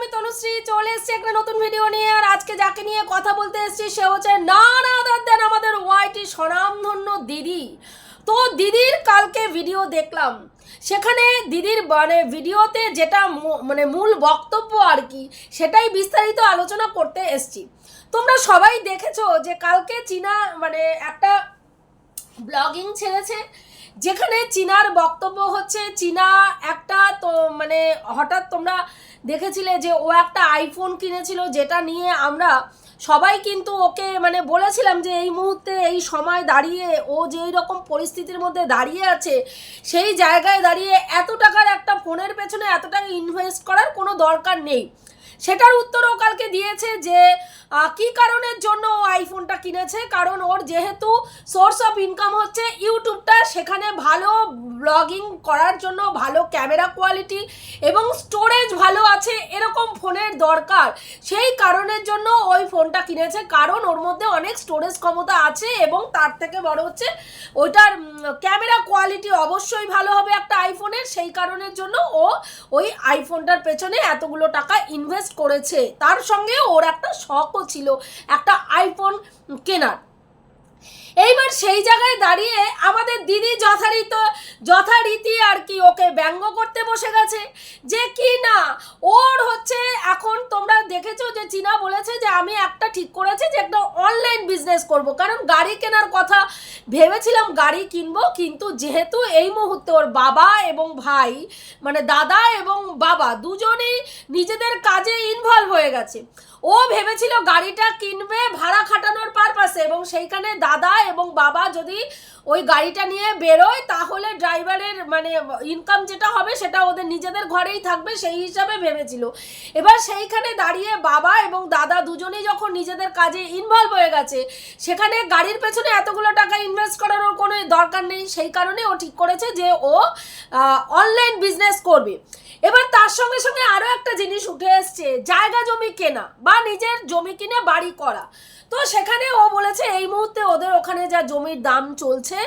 আমি তনুশ্রী চলে এসেছি একটা নতুন ভিডিও নিয়ে, আর আজকে যাকে নিয়ে কথা বলতে এসেছি সে হচ্ছে না না দেন আমাদের ওয়াইটি স্বনামধন্য দিদি। তো দিদির কালকে ভিডিও দেখলাম। সেখানে দিদির মানে ভিডিওতে যেটা মানে মূল বক্তব্য আর কি, সেটাই বিস্তারিত আলোচনা করতে এসছি। তোমরা সবাই দেখেছ যে কালকে চীনা মানে একটা ব্লগিং ছেড়েছে, যেখানে চীনার বক্তব্য হচ্ছে চীনা একটা তো মানে হঠাৎ তোমরা দেখেছিলে যে ও একটা আইফোন কিনেছিল যেটা নিয়ে আমরা সবাই কিন্তু ওকে মানে বলেছিলাম যে এই মুহূর্তে, এই সময় দাঁড়িয়ে, ও যেই রকম পরিস্থিতির মধ্যে দাঁড়িয়ে আছে, সেই জায়গায় দাঁড়িয়ে এত টাকার একটা ফোনের পেছনে এত টাকা ইনভেস্ট করার কোনো দরকার নেই। সেটার উত্তরও কালকে দিয়েছে যে কি কারণের জন্য ও আইফোনটা কিনেছে? কারণ ওর যেহেতু সোর্স অফ ইনকাম হচ্ছে ইউটিউবটা, সেখানে ভালো ব্লগিং করার জন্য ভালো ক্যামেরা কোয়ালিটি এবং স্টোরেজ ভালো আছে এরকম ফোনের দরকার। সেই কারণের জন্য ওই ফোনটা কিনেছে। কারণ ওর মধ্যে অনেক স্টোরেজ ক্ষমতা আছে এবং তার থেকে বড় হচ্ছে ওইটার ক্যামেরা কোয়ালিটি অবশ্যই ভালো হবে একটা আইফোনের সেই কারণের জন্য ও ওই আইফোনটার পেছনে এতগুলো টাকা ইনভেস্ট করেছে। তার সঙ্গে ওর একটা শখও ছিল একটা আইফোন কেনার। এইবার সেই জায়গায় দাঁড়িয়ে আমাদের দিদি যথারীত, যথারীতি আর কি ওকে ব্যঙ্গ করতে বসে গেছে যে কি না, ওর হচ্ছে এখন তোমরা দেখেছ যে চীনা বলেছে যে আমি একটা ঠিক করেছি যে একটা অনলাইন বিজনেস করব। কারণ গাড়ি কেনার কথা ভেবেছিলাম গাড়ি কিনবো, কিন্তু যেহেতু এই মুহূর্তে ওর বাবা এবং ভাই মানে দাদা এবং বাবা দুজনেই নিজেদের কাজে ইনভলভ হয়ে গেছে। ও ভেবেছিল গাড়িটা কিনবে ভাড়া খাটানোর পারপাসে এবং সেইখানে দাদা এবং বাবা যদি ওই গাড়িটা নিয়ে বেরোয়, তাহলে ড্রাইভারের মানে ইনকাম যেটা হবে সেটা ওদের নিজেদের ঘরেই থাকবে সেই হিসাবে ভেবেছিল। এবার সেইখানে দাঁড়িয়ে বাবা এবং দাদা দুজনেই যখন নিজেদের কাজে ইনভলভ হয়ে গেছে, সেখানে গাড়ির পেছনে এতগুলো টাকা ইনভেস্ট করার কোনো দরকার নেই, সেই কারণে ও ঠিক করেছে যে ও অনলাইন বিজনেস করবে। এবার তার সঙ্গে সঙ্গে আরও একটা জিনিস উঠে এসছে, জায়গা জমি কেনা বা নিজের জমি কিনে বাড়ি করা। তো সেখানে ও বলেছে, এই মুহূর্তে ওদের ওখানে যা জমির দাম চলছে,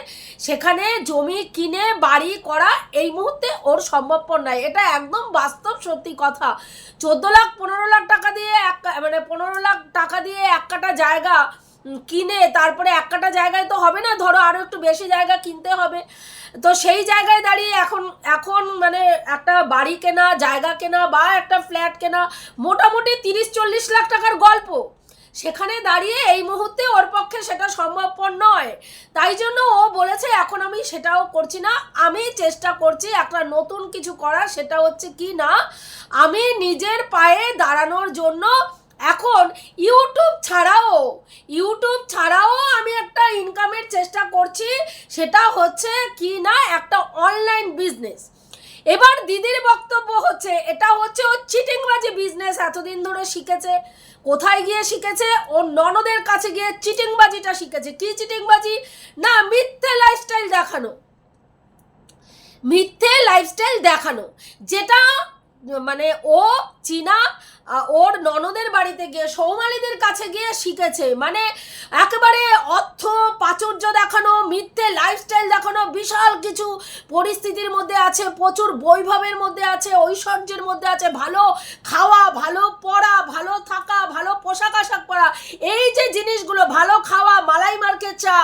সেখানে জমি কিনে বাড়ি করা এই মুহূর্তে ওর সম্ভবপর নয় এটা একদম বাস্তব সত্যি কথা। চোদ্দ লাখ, পনেরো লাখ টাকা দিয়ে এক মানে পনেরো লাখ টাকা দিয়ে এক কাটা জায়গা কিনে, তারপরে একটা জায়গায় তো হবে না, ধরো আরও একটু বেশি জায়গা কিনতে হবে। তো সেই জায়গায় দাঁড়িয়ে এখন এখন মানে একটা বাড়ি কেনা, জায়গা কেনা বা একটা ফ্ল্যাট কেনা, মোটামুটি তিরিশ চল্লিশ লাখ টাকার গল্প। সেখানে দাঁড়িয়ে এই মুহূর্তে ওর পক্ষে সেটা সম্ভবপর নয়। তাই জন্য ও বলেছে, এখন আমি সেটাও করছি না। আমি চেষ্টা করছি একটা নতুন কিছু করার, সেটা হচ্ছে কি না, আমি নিজের পায়ে দাঁড়ানোর জন্য এখন ইউটিউব ছাড়াও ইউটিউব ছাড়াও আমি একটা ইনকামের চেষ্টা করছি, সেটা হচ্ছে কি না একটা অনলাইন বিজনেস এবার দিদির বক্তব্য হচ্ছে, এটা হচ্ছে ও চিটিংবাজি বিজনেস এতদিন ধরে শিখেছে, কোথায় গিয়ে শিখেছে, ও ননদের কাছে গিয়ে চিটিংবাজিটা শিখেছে। কি চিটিংবাজি? না, মিথ্যে লাইফস্টাইল দেখানো। মিথ্যে লাইফস্টাইল দেখানো, যেটা মানে ও চীনা ওর ননদের বাড়িতে গিয়ে সৌমালিদের কাছে গিয়ে শিখেছে। মানে একেবারে অর্থ প্রাচুর্য দেখানো মিথ্যে লাইফস্টাইল দেখানো বিশাল কিছু পরিস্থিতির মধ্যে আছে, প্রচুর বৈভবের মধ্যে আছে, ঐশ্বর্যের মধ্যে আছে, ভালো খাওয়া, ভালো পড়া, ভালো থাকা, ভালো পোশাক আশাক পরা। এই যে জিনিসগুলো, ভালো খাওয়া, মালাই মার্কেট চা,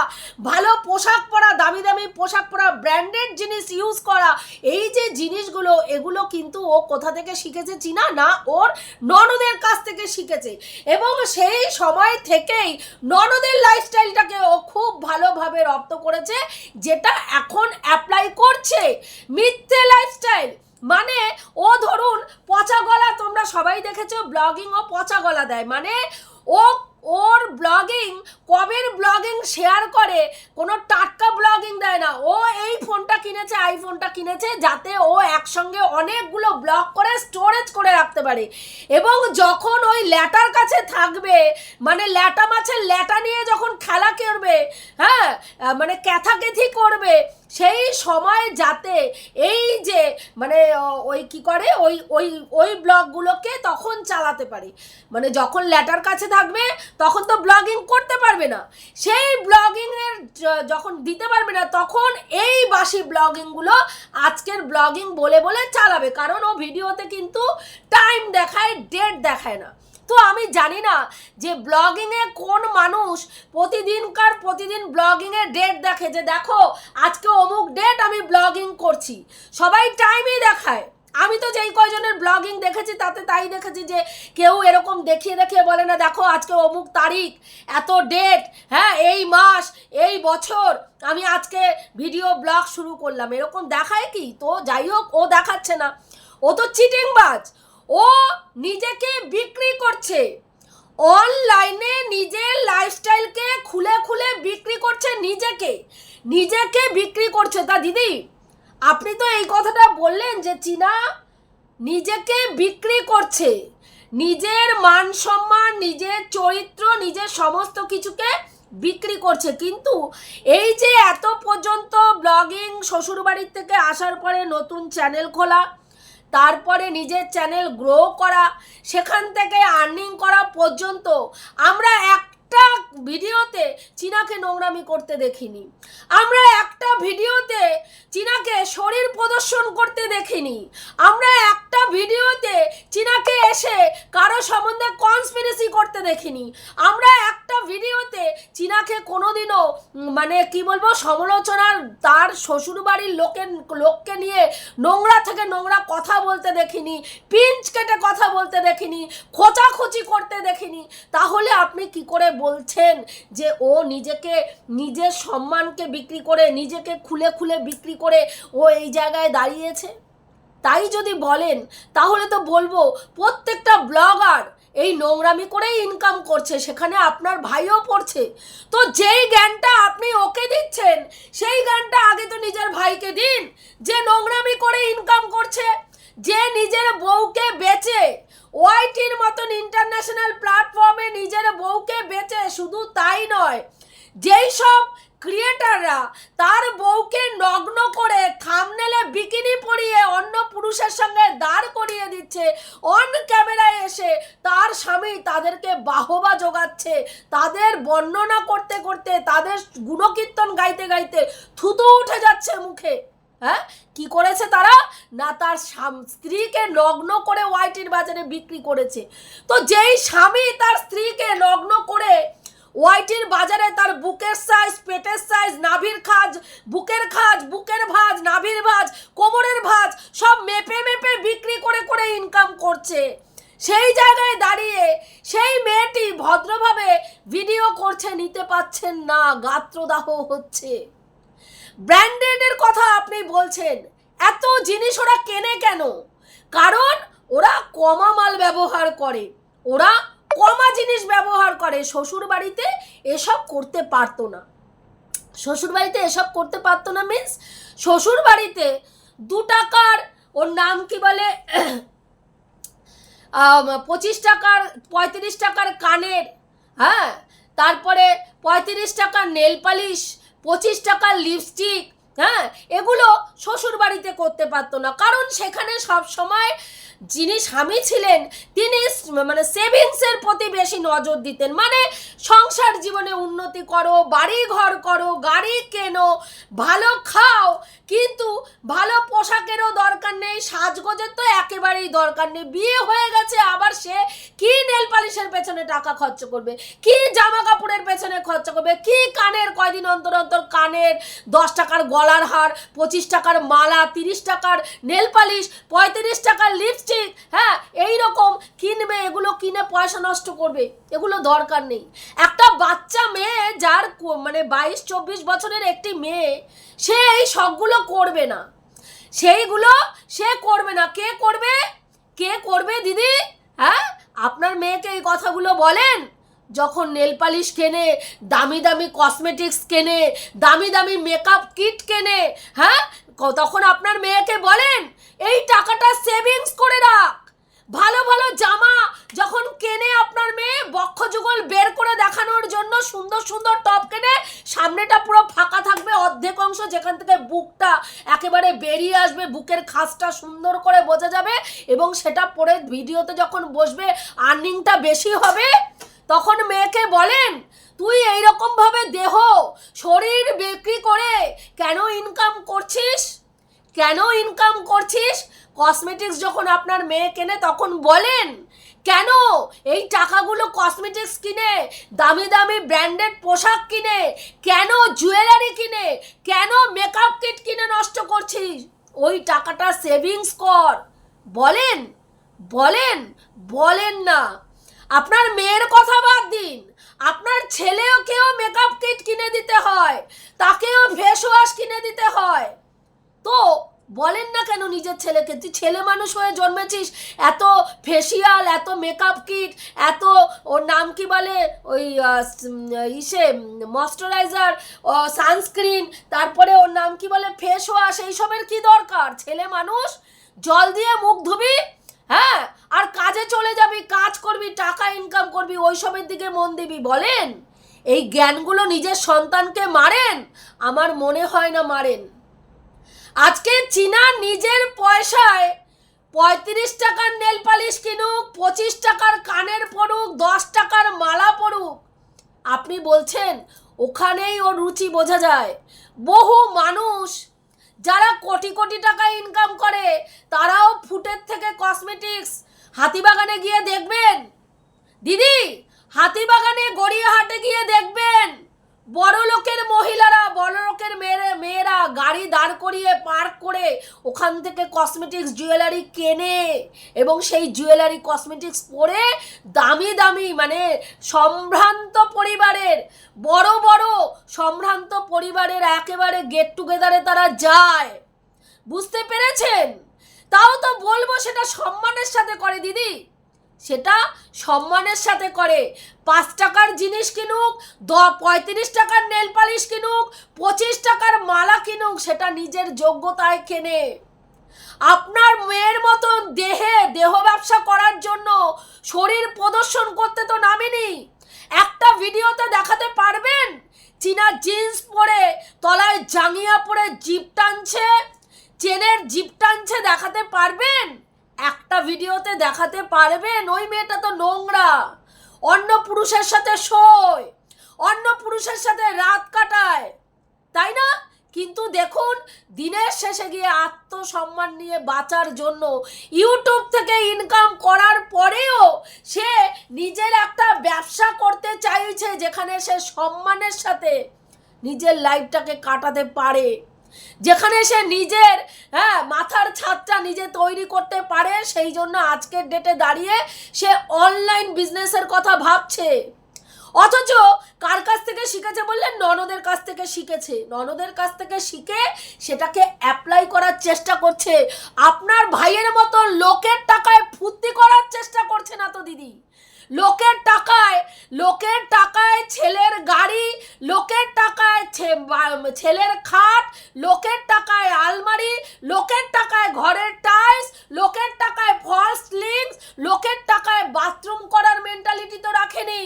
ভালো পোশাক পরা, দামি দামি পোশাক পরা, ব্র্যান্ডেড জিনিস ইউজ করা, এই যে জিনিসগুলো, এগুলো কিন্তু ও কোথা থেকে শিখেছে চিনা? না, ওর ননদের কাছ থেকে শিখেছে। এবং সেই সময় থেকেই ননদের লাইফস্টাইলটাকে ও খুব ভালোভাবে রপ্ত করেছে, যেটা এখন অ্যাপ্লাই করছে মিথ্যে লাইফস্টাইল মানে ও ধরুন পচা গলা তোমরা সবাই দেখেছ ব্লগিং ও পচা গলা দেয়। মানে ও, ওর ব্লগিং কবের ব্লগিং শেয়ার করে, কোনো টাটকা ব্লগিং দেয় না। ও এই ফোনটা কিনেছে আইফোনটা কিনেছে, যাতে ও একসঙ্গে অনেকগুলো ব্লগ করে স্টোরেজ করে রাখতে পারে। এবং যখন ওই ল্যাটার কাছে থাকবে মানে ল্যাটা মাছের ল্যাটা নিয়ে যখন খেলা করবে হ্যাঁ মানে ক্যাথাকেথি করবে, সেই সময় যাতে এই যে মানে ওই কি করে, ওই ওই ওই ব্লগগুলোকে তখন চালাতে পারে। মানে যখন ল্যাটার কাছে থাকবে, তখন তো ব্লগিং করতে পারবে না। সেই ব্লগিংয়ের যখন দিতে পারবে না, তখন এই বাসি ব্লগিংগুলো আজকের ব্লগিং বলে বলে চালাবে। কারণ ও ভিডিওতে কিন্তু টাইম দেখায় ডেট দেখায় না। তো আমি জানি না যে ব্লগিংয়ে কোন মানুষ প্রতিদিনকার প্রতিদিন ব্লগিংয়ে ডেট দেখে যে, দেখো, আজকে অমুক ডেট আমি ব্লগিং করছি। সবাই টাইমই দেখায়। আমি তো যেই কয়জনের ব্লগিং দেখেছি, তাতে তাই দেখেছি যে কেউ এরকম দেখিয়ে দেখিয়ে বলে না, দেখো, আজকে অমুক তারিখ, এত ডেট হ্যাঁ এই মাস, এই বছর আমি আজকে ভিডিও ব্লগ শুরু করলাম। এরকম দেখায় কি? তো যাই হোক, ও দেখাচ্ছে না। ও তো চিটিংবাজ। ও নিজেকে বিক্রি করছে। অনলাইনে নিজের লাইফস্টাইলকে খুলে খুলে বিক্রি করছে নিজেকে। নিজেকে বিক্রি করছে। তা দিদি আপনি তো এই কথাটা বললেন যে চীনা নিজেকে বিক্রি করছে। নিজের মান সম্মান, নিজের চরিত্র, নিজের সমস্ত কিছুকে বিক্রি করছে। কিন্তু এই যে এত পর্যন্ত ব্লগিং শ্বশুরবাড়ির থেকে আসার পরে নতুন চ্যানেল খোলা, তারপরে নিজের চ্যানেল গ্রো করা, সেখান থেকে আর্নিং করা পর্যন্ত আমরা একটা ভিডিওতে চীনাকে নোংরামি করতে দেখিনি। আমরা একটা ভিডিওতে চীনাকে শরীর প্রদর্শন করতে দেখিনি। আমরা একটা ভিডিওতে চীনাকে এসে কারও সম্বন্ধে কনস্পিরেসি করতে দেখিনি। আমরা একটা ভিডিওতে চীনাকে কোনোদিনও মানে কি বলব, সমালোচনার তার শ্বশুরবাড়ির লোকের, লোককে নিয়ে নোংরা থেকে নোংরা কথা বলতে দেখিনি, পিঞ্চ কেটে কথা বলতে দেখিনি, খোঁচাখুচি করতে দেখিনি। তাহলে আপনি কি করে বলছেন যে ও নিজেকে, নিজের সম্মানকে বিক্রি করে, নিজেকে খুলে খুলে বিক্রি করে ও এই জায়গায় দাঁড়িয়েছে? তাই যদি বলেন, তাহলে তো বলব, প্রত্যেকটা ব্লগার এই নোংরামি করেই ইনকাম করছে, সেখানে আপনার ভাইও পড়ছে। তো যেই জ্ঞানটা আপনি ওকে দিচ্ছেন, সেই জ্ঞানটা আগে তো নিজের ভাইকে দিন। যে নোংরামি করে ইনকাম করছে যে নিজের বউকে বেচে, ওয়াইটির মতন ইন্টারন্যাশনাল প্ল্যাটফর্মে নিজের বউকে বেচে, শুধু তাই নয়, যেই সব ক্রিয়েটাররা তার বউকে নগ্ন করে থামনেলে বিকিনি পরিয়ে অন্য পুরুষের সঙ্গে দাঁড় করিয়ে দিচ্ছে অন ক্যামেরায় এসে তার স্বামী তাদেরকে বাহবা জোগাচ্ছে, তাদের বর্ণনা করতে করতে তাদের গুণকীর্তন গাইতে গাইতে থুতু উঠে যাচ্ছে মুখে। হ্যাঁ? কি করেছে তারা? না তার স্ত্রীকে নগ্ন করে ওয়াইটির বাজারে বিক্রি করেছে। তো যেই স্বামী তার স্ত্রীকে নগ্ন করে ওয়াইটির বাজারে তার বুকের সাইজ পেটের সাইজ নাভির খাজ, বুকের খাজ, বুকের ভাঁজ, নাভির ভাঁজ, কোমরের ভাঁজ, সব মেপে মেপে বিক্রি করে করে ইনকাম করছে। সেই জায়গায় দাঁড়িয়ে সেই মেয়েটি ভদ্রভাবে ভিডিও করছে, নিতে পাচ্ছেন না, গাত্রদাহ হচ্ছে। ব্র্যান্ডেডের কথা আপনি বলছেন। এত জিনিস ওরা কেনে কেন? কারণ ওরা কমা মাল ব্যবহার করে। ওরা কমা জিনিস ব্যবহার করে। শ্বশুর বাড়িতে এসব করতে পারতো না। শ্বশুর বাড়িতে এসব করতে পারতো না মিন্স শ্বশুর বাড়িতে দু টাকার, ওর নাম কি বলে? পঁচিশ টাকার, পঁয়ত্রিশ টাকার কানের হ্যাঁ? তারপরে পঁয়ত্রিশ টাকার নেল পালিশ পঁচিশ টাকার লিপস্টিক হ্যাঁ? এগুলো শ্বশুর বাড়িতে করতে পারতো না। কারণ সেখানে সব সময় যিনি স্বামী ছিলেন, তিনি মানে সেভিংসের প্রতি বেশি নজর দিতেন। মানে সংসার জীবনে উন্নতি করো বাড়ি ঘর করো, গাড়ি কেনো, ভালো খাও কিন্তু ভালো পোশাকেরও দরকার নেই, সাজগোজের তো একেবারেই দরকার নেই। বিয়ে হয়ে গেছে, আবার সে কি নেল পালিশের পেছনে টাকা খরচ করবে? কি জামা কাপড়ের পেছনে খরচ করবে? কি কানের কয়দিন অন্তর অন্তর কানের দশ টাকার গলার হার, পঁচিশ টাকার মালা, তিরিশ টাকার নেল পালিশ, পঁয়ত্রিশ টাকার লিপস্টিক হ্যাঁ এই রকম কিনবে, এগুলো কিনে পয়সা নষ্ট করবে, এগুলো দরকার নেই। একটা বাচ্চা মেয়ে, যার মানে বাইশ, চব্বিশ বছরের একটি মেয়ে, সে এই শখগুলো করবে না। সেইগুলো সে করবে না। কে করবে? কে করবে, দিদি? হ্যাঁ? আপনার মেয়েকে এই কথাগুলো বলেন। যখন নেল পালিশ কেনে, দামি দামি কসমেটিক্স কেনে, দামি দামি মেকআপ কিট কেনে হ্যাঁ? তখন আপনার মেয়েকে বলেন, এই টাকাটা সেভিংস করে রাখ। ভালো ভালো জামা যখন কেনে আপনার মেয়ে, বক্ষ যুগল বের করে দেখানোর জন্য সুন্দর সুন্দর টপ কেনে, সামনেটা পুরো ফাঁকা থাকবে, অর্ধেক অংশ যেখান থেকে বুকটা একেবারে বেরিয়ে আসবে, বুকের খাসটা সুন্দর করে বোঝা যাবে এবং সেটা পরে ভিডিওতে যখন বসবে, আর্নিংটা বেশি হবে, তখন মেয়েকে বলেন, তুই এইরকম ভাবে দেহ, শরীর বিক্রি করে কেন ইনকাম করছিস? কেন ইনকাম করছিস? কসমেটিক্স যখন আপনার মেয়ে কেনে, তখন বলেন, কেন? এই টাকাগুলো কসমেটিক্স কিনে, দামি দামি ব্র্যান্ডেড পোশাক কিনে, কেন জুয়েলারি কিনে, কেন মেকআপ কিট কিনে নষ্ট করছিস? ওই টাকাটা সেভিংস কর। বলেন বলেন বলেন না। আপনার মেয়ের কথা বাদ দিন। আপনার ছেলেকেও মেকআপ কিট কিনে দিতে হয়, তাকেও ফেস ওয়াশ কিনে দিতে হয়। তো বলেন না কেন নিজের ছেলেকে? তুই ছেলে মানুষ হয়ে জন্মেছিস, এত ফেসিয়াল এত মেকআপ কিট এত ওর নাম কি বলে? ওই ইসে ময়শ্চারাইজার সানস্ক্রিন তারপরে ওর নাম কি বলে? ফেস ওয়াশ এইসবের কি দরকার? ছেলে মানুষ, জল দিয়ে মুখ ধুবি হ্যাঁ? আর কাজে চলে যাবি, কাজ করবি, টাকা ইনকাম করবি, ওইসবের দিকে মন দিবি, বলেন? এই জ্ঞানগুলো নিজের সন্তানকে মারেন, আমার মনে হয় না মারেন। আজকে চীনা নিজের পয়সায় পঁয়ত্রিশ টাকার নেল পালিশ কিনুক, পঁচিশ টাকার কানের পড়ুক দশ টাকার মালা পড়ুক আপনি বলছেন, ওখানেই ওর রুচি বোঝা যায়। বহু মানুষ যারা কোটি কোটি টাকা ইনকাম করে, তারাও ফুটের থেকে কসমেটিক্স হাতিবাগানে গিয়ে দেখবেন। দিদি, হাতিবাগানে গড়িয়াহাটে গিয়ে দেখবেন। বড় লোকের মহিলারা বড় লোকের মেয়েরা মেয়েরা গাড়ি দাঁড় করিয়ে পার্ক করে ওখান থেকে কসমেটিক্স জুয়েলারি কেনে এবং সেই জুয়েলারি কসমেটিক্স পরে দামি দামি মানে সম্ভ্রান্ত পরিবারের, বড় বড় সম্ভ্রান্ত পরিবারের একেবারে গেট টুগেদারে তারা যায়। বুঝতে পেরেছেন? তাও তো বলব সেটা সম্মানের সাথে করে, দিদি। সেটা সম্মানের সাথে করে। পাঁচ টাকার জিনিস কিনুক, দ, পঁয়ত্রিশ টাকার নেল পালিশ কিনুক, পঁচিশ টাকার মালা কিনুক, সেটা নিজের যোগ্যতায় কেনে। আপনার মেয়ের মতন দেহে দেহ ব্যবসা করার জন্য শরীর প্রদর্শন করতে তো নামেনি। একটা ভিডিওতে দেখাতে পারবেন? চীনা জিন্স পরে তলায় জাঙ্গিয়া পরে জিপ টানছে, চেনের জিপ টানছে দেখাতে পারবেন? একটা ভিডিওতে দেখাতে পারবেন, ওই মেয়েটা তো নোংরা। অন্য পুরুষের সাথে শোয়, অন্য পুরুষের সাথে রাত কাটায়, তাই না? কিন্তু দেখুন, দিনের শেষে গিয়ে আত্মসম্মান নিয়ে বাঁচার জন্য ইউটিউব থেকে ইনকাম করার পরেও সে নিজের একটা ব্যবসা করতে চাইছে যেখানে সে সম্মানের সাথে নিজের লাইফটাকে কাটাতে পারে। যেখানে সে নিজের হ্যাঁ মাথার ছাদটা নিজে তৈরি করতে পারে, সেই জন্য আজকের ডেটে দাঁড়িয়ে সে অনলাইন বিজনেসের কথা ভাবছে। অথচ কার কাছ থেকে শিখেছে বললেন? ননদের কাছ থেকে শিখেছে। ননদের কাছ থেকে শিখে সেটাকে অ্যাপ্লাই করার চেষ্টা করছে। আপনার ভাইয়ের মতো লোকের টাকায় ফুর্তি করার চেষ্টা করছে না তো দিদি। লোকের টাকায়, লোকের টাকায় ছেলের গাড়ি লোকের টাকায় ছে- বা- ছেলের খাট, লোকের টাকায় আলমারি, লোকের টাকায় ঘরের টাইলস, লোকের টাকায় ফলস লিঙ্কস লোকের টাকায় বাথরুম করার মেন্টালিটি তো রাখেনি।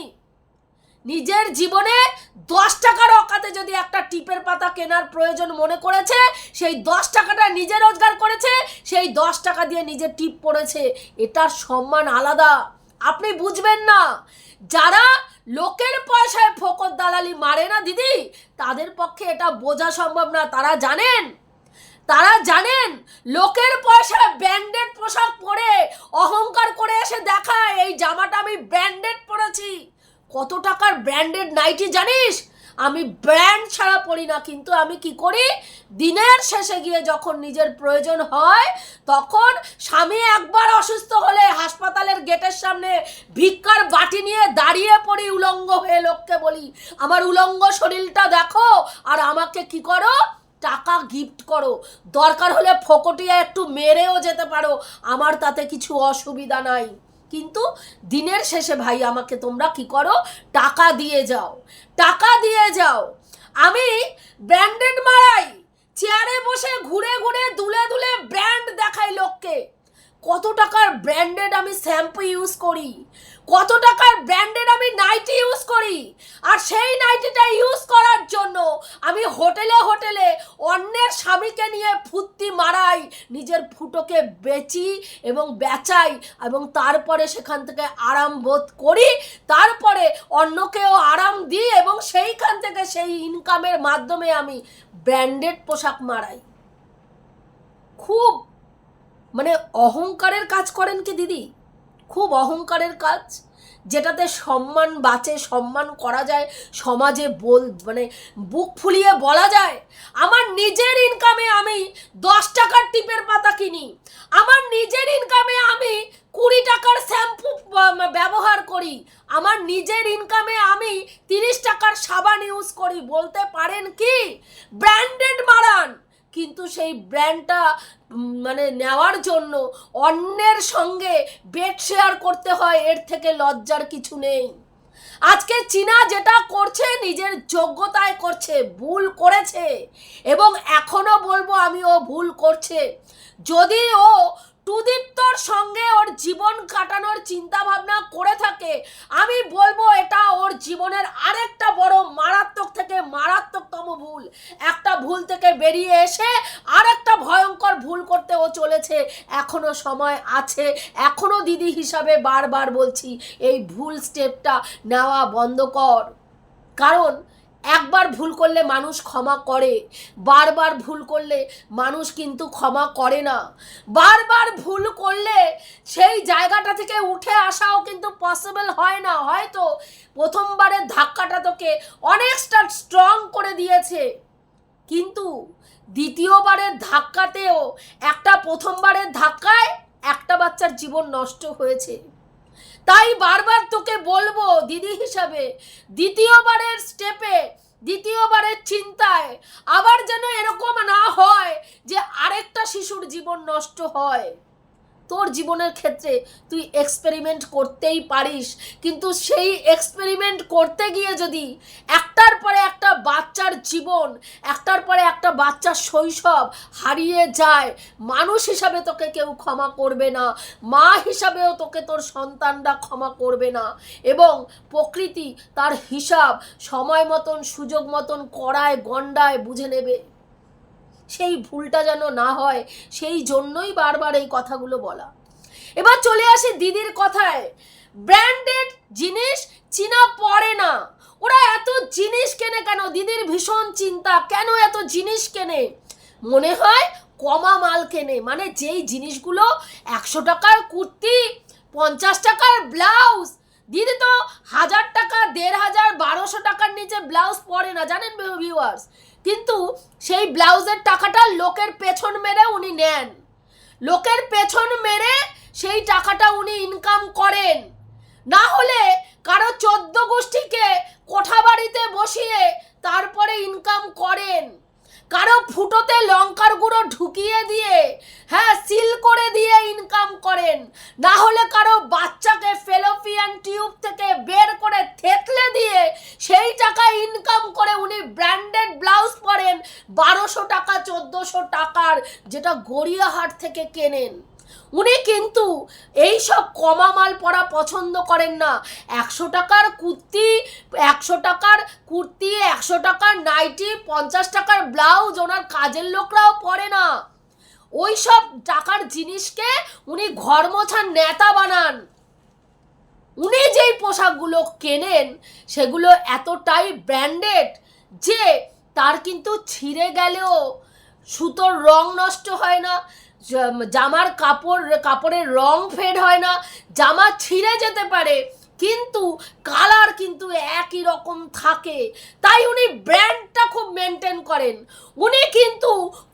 নিজের জীবনে দশ টাকার অকাতে যদি একটা টিপের পাতা কেনার প্রয়োজন মনে করেছে, সেই দশ টাকাটা নিজে রোজগার করেছে, সেই দশ টাকা দিয়ে নিজে টিপ পড়েছে। এটার সম্মান আলাদা। আপনি বুঝবেন না। যারা লোকের পয়সায় ফোকর দালালি মারে না, দিদি? তাদের পক্ষে এটা বোঝা সম্ভব না। তারা জানেন? তারা জানেন? লোকের পয়সায় ব্র্যান্ডেড পোশাক পরে অহংকার করে এসে দেখায়, এই জামাটা আমি ব্র্যান্ডেড পরেছি। কত টাকার ব্র্যান্ডেড নাইটি জানিস? আমি ব্র্যান্ড ছাড়া পড়ি না, কিন্তু আমি কি করি? দিনের শেষে গিয়ে যখন নিজের প্রয়োজন হয়, তখন স্বামী একবার অসুস্থ হলে হাসপাতালের গেটের সামনে ভিক্ষার বাটি নিয়ে দাঁড়িয়ে পড়ি উলঙ্গ হয়ে লোককে বলি, আমার উলঙ্গ শরীরটা দেখো, আর আমাকে কি করো? টাকা গিফট করো। দরকার হলে ফকটিয়া একটু মেরেও যেতে পারো। আমার তাতে কিছু অসুবিধা নাই। কিন্তু দিনের শেষে, ভাই, আমাকে তোমরা কি করো? টাকা দিয়ে যাও। টাকা দিয়ে যাও। আমি ব্র্যান্ডেড মারাই চেয়ারে বসে ঘুরে ঘুরে দুলে দুলে ব্র্যান্ড দেখাই লোককে। কত টাকার ব্র্যান্ডেড আমি শ্যাম্পু ইউজ করি? কত টাকার ব্র্যান্ডেড আমি নাইটি ইউজ করি? আর সেই নাইটিটা ইউজ করার জন্য আমি হোটেলে হোটেলে অন্যের স্বামীকে নিয়ে ফুর্তি মারাই, নিজের ফুটোকে বেচি এবং বেচাই এবং তারপরে সেখান থেকে আরাম বোধ করি, তারপরে অন্যকেও আরাম দিই এবং সেইখান থেকে সেই ইনকামের মাধ্যমে আমি ব্র্যান্ডেড পোশাক মারাই। খুব মানে অহংকারের কাজ করেন কি দিদি? খুব অহংকারের কাজ। যেটাতে সম্মান বাঁচে, সম্মান করা যায়, সমাজে বল মানে বুক ফুলিয়ে বলা যায়, আমার নিজের ইনকামে আমি দশ টাকার টিপের পাতা কিনি, আমার নিজের ইনকামে আমি কুড়ি টাকার শ্যাম্পু ব্যবহার করি, আমার নিজের ইনকামে আমি তিরিশ টাকার সাবান ইউজ করি, বলতে পারেন কি? ব্র্যান্ডেড মারান। কিন্তু সেই ব্র্যান্ডটা মানে নেওয়ার জন্য অন্যের সঙ্গে বেড শেয়ার করতে হয়, এর থেকে লজ্জার কিছু নেই। আজকে চীনা যেটা করছে, নিজের যোগ্যতায় করছে, ভুল করেছে। এবং এখনও বলব আমি ও ভুল করছে। যদি ও টুদীপ্তর সঙ্গে ওর জীবন কাটানোর চিন্তা ভাবনা করে থাকে, আমি বলব এটা ওর জীবনের আরেকটা বড় মারাত্মক থেকে মারাত্মকতম ভুল। একটা ভুল থেকে বেরিয়ে এসে আর একটা ভয়ঙ্কর ভুল করতে ও চলেছে। এখনও সময় আছে। এখনও দিদি হিসাবে বারবার বলছি, এই ভুল স্টেপটা নেওয়া বন্ধ কর। কারণ একবার ভুল করলে মানুষ ক্ষমা করে। বারবার ভুল করলে মানুষ কিন্তু ক্ষমা করে না। বারবার ভুল করলে সেই জায়গাটা থেকে উঠে আসাও কিন্তু পসিবল হয় না। হয়তো প্রথমবারের ধাক্কাটা তোকে অনেকটা স্ট্রং করে দিয়েছে। কিন্তু দ্বিতীয়বারের ধাক্কাতেও একটা প্রথমবারের ধাক্কায় একটা বাচ্চার জীবন নষ্ট হয়েছে। তাই বারবার তোকে বলব দিদি হিসাবে, দ্বিতীয়বারের স্টেপে দ্বিতীয়বারের চিন্তায় আবার যেন এরকম না হয় যে আরেকটা শিশুর জীবন নষ্ট হয়। তোর জীবনের ক্ষেত্রে তুই এক্সপেরিমেন্ট করতেই পারিস। কিন্তু সেই এক্সপেরিমেন্ট করতে গিয়ে যদি একটার পরে একটা বাচ্চার জীবন, একটার পরে একটা বাচ্চার শৈশব হারিয়ে যায়, মানুষ হিসাবে তোকে কেউ ক্ষমা করবে না, মা হিসাবেও তোকে তোর সন্তানরা ক্ষমা করবে না এবং প্রকৃতি তার হিসাব সময় মতন, সুযোগ মতন করায় গন্ডায় বুঝে নেবে। সেই ভুলটা যেন না হয়, সেই জন্যই বারবার এই কথাগুলো বলা। এবার চলে আসি দিদির কথায়। ব্র্যান্ডেড জিনিস চীনা পড়ে না। ওরা এত জিনিস কেনে কেন? দিদির ভীষণ চিন্তা, কেন এত জিনিস কেনে? মনে হয় কমা মাল কেনে মানে যেই জিনিসগুলো একশো টাকার কুর্তি, পঞ্চাশ টাকার ব্লাউজ, দিদি তো হাজার টাকা, দেড় হাজার, বারোশো টাকার নিচে ব্লাউজ পরে না, জানেন ভিউয়ার্স কিন্তু সেই ব্লাউজের টাকাটা লোকের পেছন মেরে উনি নেন। লোকের পেছন মেরে সেই টাকাটা উনি ইনকাম করেন। না হলে কারও চোদ্দ গোষ্ঠীকে কোঠা বাড়িতে বসিয়ে তারপরে ইনকাম করেন। কারও ফুটোতে লঙ্কার গুঁড়ো ঢুকিয়ে দিয়ে হ্যাঁ সিল করে দিয়ে ইনকাম করেন। না হলে কারও বাচ্চাকে ফেলোপিয়ান টিউব থেকে বের করে থেতলে দিয়ে সেই টাকা ইনকাম করে উনি ব্র্যান্ডেড ব্লাউজ পরেন বারোশো টাকা চোদ্দোশো টাকার যেটা গড়িয়াহাট থেকে কেনেন। উনি কিন্তু এই সব কমা মাল পরা পছন্দ করেন না। একশো টাকার কুর্তি, একশো টাকার কুর্তি, একশো টাকার নাইটি, পঞ্চাশ টাকার ব্লাউজ ওনার কাজের লোকরাও পরে না। ওই সব টাকার জিনিসকে উনি ঘর মোছার নেতা বানান। উনি যেই পোশাকগুলো কেনেন, সেগুলো এতটাই ব্র্যান্ডেড যে তার কিন্তু ছিঁড়ে গেলেও সুতোর রং নষ্ট হয় না জামার কাপড়, কাপড়ের রং ফেড হয় না, জামা ছিঁড়ে যেতে পারে, কিন্তু কালার কিন্তু একই রকম থাকে। তাই উনি ব্র্যান্ডটা খুব মেনটেন করেন। উনি কিন্তু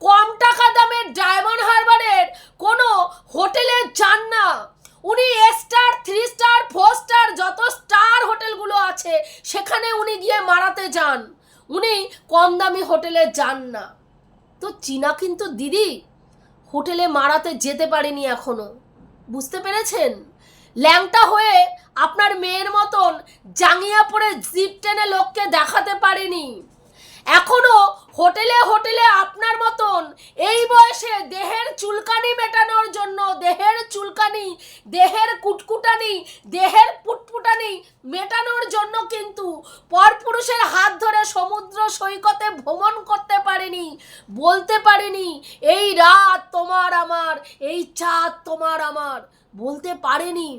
কম টাকা দামের ডায়মন্ড হারবারের কোনো হোটেলে যান না। উনি star, three star, four star যত স্টার হোটেলগুলো আছে, সেখানে উনি গিয়ে মারাতে যান। উনি কম দামি হোটেলে যান না। তো চীনা কিন্তু দিদি, হোটেলে মারাতে যেতে পারেনি এখনও। বুঝতে পেরেছেন? ল্যাংটা হয়ে আপনার মেয়ের মতন জাঙ্গিয়া পরে জিপ টেনে লোককে দেখাতে পারেনি। এখনও হোটেলে হোটেলে আপনার মতন এই বয়সে দেহের চুলকানি মেটানোর চুলকানি দেহের কুটকুটানি দেহের পুটপুটানি মেটানোর জন্য কিন্তু পরপুরুষের হাত ধরে সমুদ্র সৈকতে ভ্রমণ করতে পারেনি, বলতে পারেনি, এই রাত তোমার আমার, এই চাঁদ তোমার আমার। বলতে পারেনি।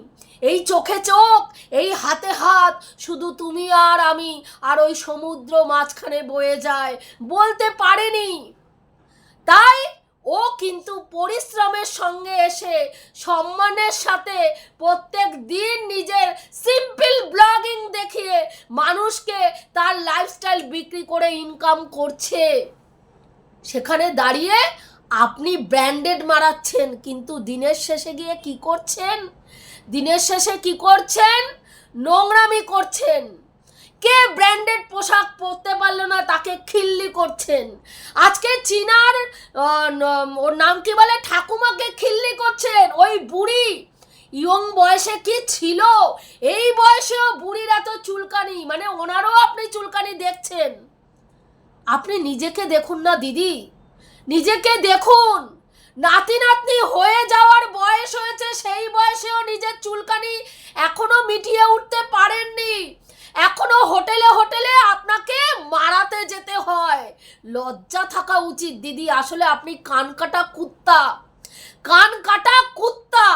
এই চোখে চোখ, এই হাতে হাত, শুধু তুমি আর আমি, আর ওই সমুদ্র মাঝখানে বয়ে যায়, বলতে পারেনি। তাই ও কিন্তু পরিশ্রমের সঙ্গে এসে সম্মানের সাথে প্রত্যেক দিন নিজের সিম্পল ব্লগিং দেখিয়ে মানুষকে তার লাইফস্টাইল বিক্রি করে ইনকাম করছে। সেখানে দাঁড়িয়ে আপনি ব্র্যান্ডেড মারাচ্ছেন, কিন্তু দিনের শেষে গিয়ে কি করছেন? দিনের শেষে কি করছেন? নোংরামি করছেন। কে ব্র্যান্ডেড পোশাক পরতে পারল না, তাকে খিল্লি করছেন। আজকে চীনার ওর নাম কি বলে? ঠাকুমাকে খিল্লি করছেন। ওই বুড়ি, ইয়ং বয়সে কি ছিল? এই বয়সেও বুড়ির এত চুলকানি মানে ওনারও আপনি চুলকানি দেখছেন। আপনি নিজেকে দেখুন না, দিদি। নিজেকে দেখুন। নাতি নাতনি হয়ে যাওয়ার বয়স হয়েছে, সেই বয়সেও নিজের চুলকানি এখনও মিটিয়ে উঠতে পারেননি। এখনও হোটেলে হোটেলে আপনাকে মারাতে যেতে হয়। লজ্জা থাকা উচিত, দিদি। আসলে আপনি কানকাটা কুত্তা। কান কাটা কুত্তা।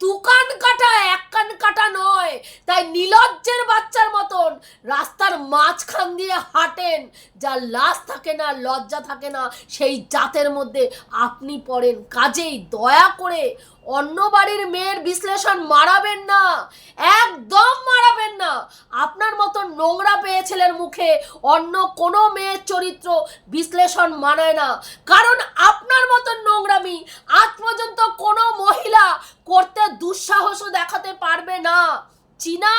দুকান কাটা, এক কান কাটা নয়। তাই নীলজ্জের বাচ্চার মতন রাস্তার মাঝখান দিয়ে হাঁটেন। যার লাশ থাকে না, লজ্জা থাকে না, সেই জাতের মধ্যে আপনি পড়েন। কাজেই দয়া করে অন্য বাড়ির মেয়ের বিশ্লেষণ মারাবেন না। একদম মারাবেন না। আপনার মতো নোংরা পেয়ে ছেলের মুখে অন্য কোনো মেয়ের চরিত্র বিশ্লেষণ মানায় না। কারণ আপনার মতো নোংরামি আজ পর্যন্ত কোনো মহিলা করতে দুঃসাহসও দেখাতে পারবে না। চীনা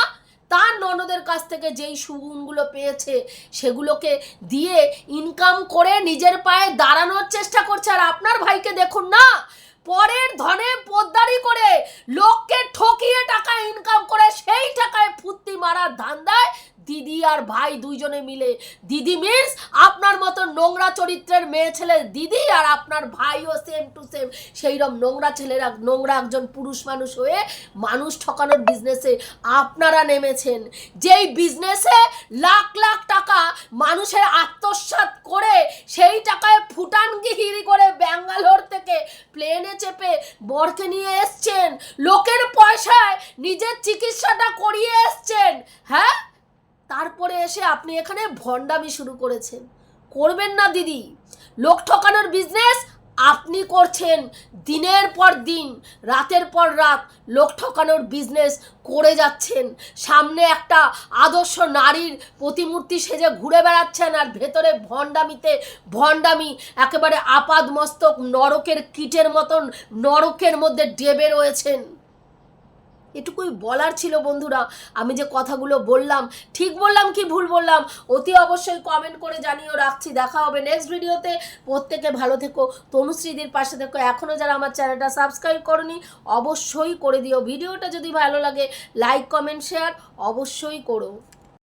তার ননদের কাছ থেকে যেই সুগুণগুলো পেয়েছে, সেগুলোকে দিয়ে ইনকাম করে নিজের পায়ে দাঁড়ানোর চেষ্টা করছে। আর আপনার ভাইকে দেখুন না পরের ধনে পোদ্দারি করে লোককে ঠকিয়ে টাকা ইনকাম করে, সেই টাকায় ফুর্তি মারার ধান্দায় দিদি আর ভাই দুইজনে মিলে। দিদি মিন্স আপনার মতো নোংরা চরিত্রের মেয়ে ছেলে দিদি আর আপনার ভাইও সেম টু সেম সেইরকম নোংরা ছেলেরা, নোংরা একজন পুরুষ মানুষ হয়ে মানুষ ঠকানোর বিজনেসে আপনারা নেমেছেন। যেই বিজনেসে লাখ লাখ টাকা মানুষের আত্মসাৎ করে সেই টাকায় ফুটানগিরি করে ব্যাঙ্গালোর থেকে প্লেনে চেপে বরকে নিয়ে এসছেন। লোকের পয়সায় নিজের চিকিৎসাটা করিয়ে এসছেন। হ্যাঁ? তারপরে এসে আপনি এখানে ভণ্ডামি শুরু করেছেন। করবেন না দিদি। লোক ঠকানোর বিজনেস আপনি করছেন দিনের পর দিন, রাতের পর রাত লোক ঠকানোর বিজনেস করে যাচ্ছেন। সামনে একটা আদর্শ নারীর প্রতিমূর্তি সেজে ঘুরে বেড়াচ্ছেন আর ভেতরে ভণ্ডামিতে, ভণ্ডামি একেবারে আপাদমস্তক নরকের কীটের মতন নরকের মধ্যে ডেবে রয়েছেন। এটুকুই বলার ছিল বন্ধুরা। আমি যে কথাগুলো বললাম, ঠিক বললাম কি ভুল বললাম, অতি অবশ্যই কমেন্ট করে জানিও রাখছি। দেখা হবে নেক্সট ভিডিওতে প্রত্যেকে ভালো থেকো। তনুশ্রীদের পাশে থেকো। এখনও যারা আমার চ্যানেলটা সাবস্ক্রাইব করনি, অবশ্যই করে দিও। ভিডিওটা যদি ভালো লাগে লাইক কমেন্ট শেয়ার অবশ্যই করো।